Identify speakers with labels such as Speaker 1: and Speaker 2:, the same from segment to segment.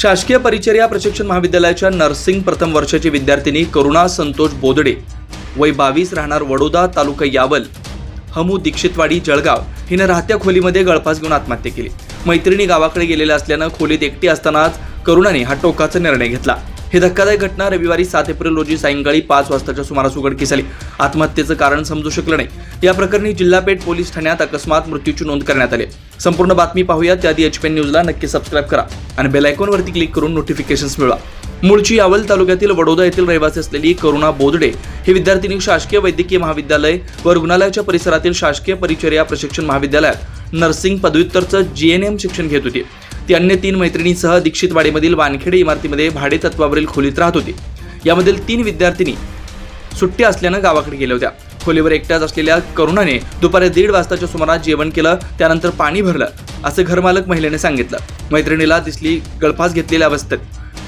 Speaker 1: शासकीय परिचर्या प्रशिक्षण महाविद्यालयाच्या नर्सिंग प्रथम वर्षाची विद्यार्थिनी करुणा संतोष बोदडे. वय बावीस राहणार वडोदा तालुका यावल. हमू दीक्षितवाडी जळगाव हिनं राहत्या खोलीमध्ये गळफास घेऊन आत्महत्या केली. मैत्रिणी गावाकडे गेलेल्या असल्यानं खोलीत एकटी असतानाच करुणाने हा टोकाचा निर्णय घेतला. ही धक्कादायक घटना रविवारी सात एप्रिल रोजी सायंकाळी पाच वाजताच्या सुमारास उघडकीस आली. आत्महत्येचं कारण समजू शकलं नाही. या प्रकरणी जिल्हापेठ पोलीस ठाण्यात अकस्मात मृत्यूची नोंद करण्यात आली. संपूर्ण बातमी पाहूया त्याआधी एच पी न्यूजला नक्की सबस्क्राईब करा आणि बेल आयकॉनवरती क्लिक करून नोटिफिकेशन्स मिळवा. मूळची यावल तालुक्यातील वडोदा येथील रहिवासी असलेली करुणा बोदडे ही विद्यार्थिनी शासकीय वैद्यकीय महाविद्यालय व रुग्णालयाच्या परिसरातील शासकीय परिचर्या प्रशिक्षण महाविद्यालयात नर्सिंग पदव्युत्तरचं जीएनएम शिक्षण घेत होती. ती अन्य तीन मैत्रिणींसह दीक्षितवाडीमधील वानखेडे इमारतीमध्ये भाडेतत्वावरील खोलीत राहत होती. यामधील तीन विद्यार्थिनी सुट्टी असल्यानं गावाकडे गेल्या होत्या. खोलीवर एकट्याच असलेल्या करुणाने दुपारी दीड वाजताच्या सुमारास जेवण केलं त्यानंतर पाणी भरलं असे घरमालक महिलेने सांगितलं. मैत्रिणीला दिसली गळफास घेतलेल्या अवस्थेत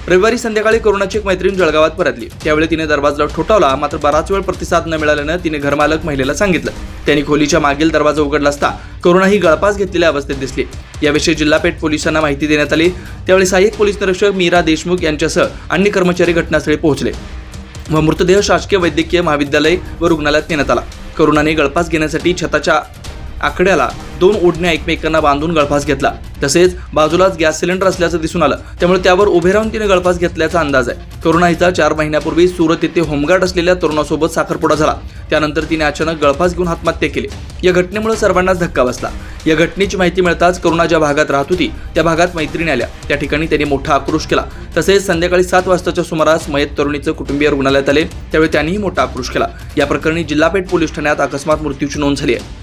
Speaker 1: रविवारी संध्याकाळी करुणाची एक मैत्रीण जळगावात परतली. त्यावेळी तिने दरवाजाला ठोठावला मात्र बराच वेळ प्रतिसाद न मिळाल्यानं तिने घरमालक महिलेला सांगितलं. त्यांनी खोलीच्या मागील दरवाजा उघडला असता करुणा ही गळपास घेतलेल्या अवस्थेत दिसली. याविषयी जिल्हापेठ पोलिसांना माहिती देण्यात आली. त्यावेळी सहाय्यक पोलीस निरीक्षक मीरा देशमुख यांच्यासह अन्य कर्मचारी घटनास्थळी पोहोचले. व मृतदेह शासकीय वैद्यकीय महाविद्यालय व रुग्णालयात नेण्यात आला. करुणाने गळपास घेण्यासाठी छताच्या आकड्याला दोन ओढण्या एकमेकांना बांधून गळफास घेतला. तसेच बाजूलाच गॅस सिलेंडर असल्याचं दिसून आलं. त्यामुळे त्यावर उभे राहून तिने गळफास घेतल्याचा अंदाज आहे. तरुणा हिचा चार महिन्यापूर्वी सुरत येथे होमगार्ड असलेल्या तरुणासोबत साखरपुडा झाला. त्यानंतर तिने अचानक गळफास घेऊन आत्महत्या केली. या घटनेमुळे सर्वांनाच धक्का बसला. या घटनेची माहिती मिळताच करुणा ज्या भागात राहत होती त्या भागात मैत्रिणी आल्या. त्या ठिकाणी त्यांनी मोठा आक्रोश केला. तसेच संध्याकाळी सात वाजताच्या सुमारास मयत तरुणीचं कुटुंबीय रुग्णालयात आले. त्यावेळी त्यांनीही मोठा आक्रोश केला. या प्रकरणी जिल्हापेठ पोलीस ठाण्यात अकस्मात मृत्यूची नोंद झाली आहे.